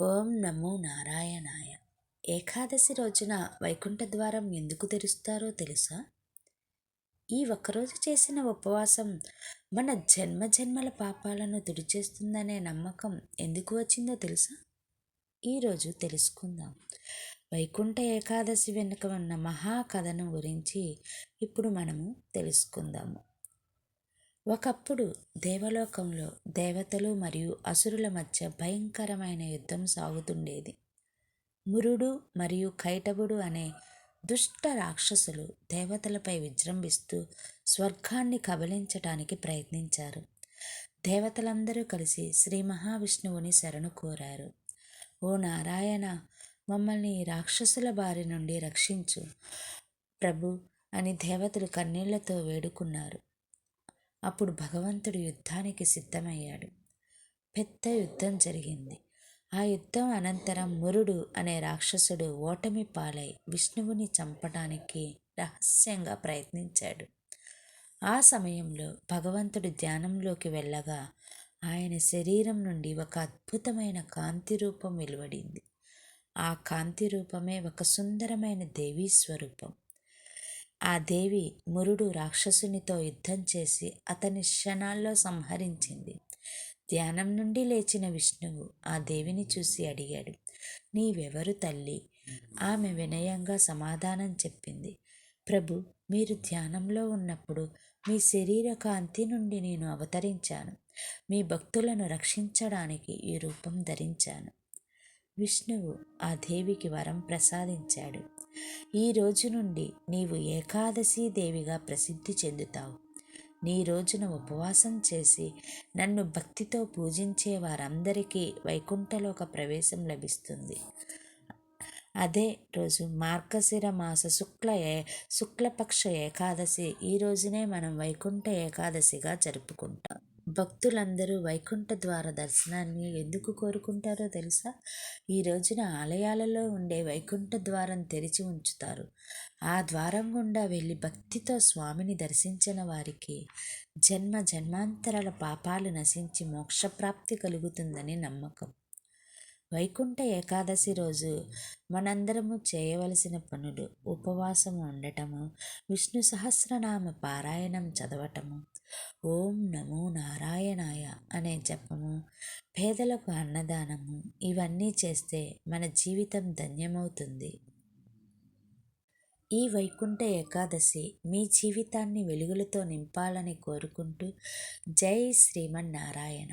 ఓం నమో నారాయణాయ. ఏకాదశి రోజున వైకుంఠ ద్వారం ఎందుకు తెరుస్తారో తెలుసా? ఈ ఒక్కరోజు చేసిన ఉపవాసం మన జన్మ జన్మల పాపాలను తుడిచేస్తుందనే నమ్మకం ఎందుకు వచ్చిందో తెలుసా? ఈరోజు తెలుసుకుందాం. వైకుంఠ ఏకాదశి వెనుక ఉన్న మహాకథను గురించి ఇప్పుడు మనము తెలుసుకుందాము. ఒకప్పుడు దేవలోకంలో దేవతలు మరియు అసురుల మధ్య భయంకరమైన యుద్ధం సాగుతుండేది. మురుడు మరియు కైటబుడు అనే దుష్ట రాక్షసులు దేవతలపై విజృంభిస్తూ స్వర్గాన్ని కబలించటానికి ప్రయత్నించారు. దేవతలందరూ కలిసి శ్రీ మహావిష్ణువుని శరణు కోరారు. ఓ నారాయణ మమ్మల్ని రాక్షసుల బారి నుండి రక్షించు ప్రభు అని దేవతలు కన్నీళ్ళతో వేడుకున్నారు. అప్పుడు భగవంతుడు యుద్ధానికి సిద్ధమయ్యాడు. పెద్ద యుద్ధం జరిగింది. ఆ యుద్ధం అనంతరం మురుడు అనే రాక్షసుడు ఓటమి పాలై విష్ణువుని చంపడానికి రహస్యంగా ప్రయత్నించాడు. ఆ సమయంలో భగవంతుడు ధ్యానంలోకి వెళ్ళగా ఆయన శరీరం నుండి ఒక అద్భుతమైన కాంతి రూపం వెలువడింది. ఆ కాంతి రూపమే ఒక సుందరమైన దేవీ స్వరూపం. ఆ దేవి మురుడు రాక్షసునితో యుద్ధం చేసి అతని క్షణాల్లో సంహరించింది. ధ్యానం నుండి లేచిన విష్ణువు ఆ దేవిని చూసి అడిగాడు నీవెవరు తల్లి? ఆమె వినయంగా సమాధానం చెప్పింది ప్రభు మీరు ధ్యానంలో ఉన్నప్పుడు మీ శరీర కాంతి నుండి నేను అవతరించాను. మీ భక్తులను రక్షించడానికి ఈ రూపం ధరించాను. విష్ణువు ఆ దేవికి వరం ప్రసాదించాడు. ఈ రోజు నుండి నీవు ఏకాదశి దేవిగా ప్రసిద్ధి చెందుతావు. నీ రోజున ఉపవాసం చేసి నన్ను భక్తితో పూజించే వారందరికీ వైకుంఠలోక ప్రవేశం లభిస్తుంది. అదే రోజు మార్గశిర మాస శుక్ల ఏ శుక్లపక్ష ఏకాదశి ఈ రోజునే మనం వైకుంఠ ఏకాదశిగా జరుపుకుంటాం. భక్తులందరూ వైకుంఠ ద్వార దర్శనాన్ని ఎందుకు కోరుకుంటారో తెలుసా? ఈ రోజున ఆలయాలలో ఉండే వైకుంఠ ద్వారం తెరిచి ఉంచుతారు. ఆ ద్వారం గుండా వెళ్ళి భక్తితో స్వామిని దర్శించిన వారికి జన్మ జన్మాంతరాల పాపాలు నశించి మోక్షప్రాప్తి కలుగుతుందని నమ్మకం. వైకుంఠ ఏకాదశి రోజు మనందరము చేయవలసిన పనులు ఉపవాసం ఉండటము విష్ణు సహస్రనామ పారాయణం చదవటము ఓం నమో నారాయణాయ అనే జపము పేదలకు అన్నదానము ఇవన్నీ చేస్తే మన జీవితం ధన్యమవుతుంది. ఈ వైకుంఠ ఏకాదశి మీ జీవితాన్ని వెలుగులతో నింపాలని కోరుకుంటూ జై శ్రీమన్నారాయణ.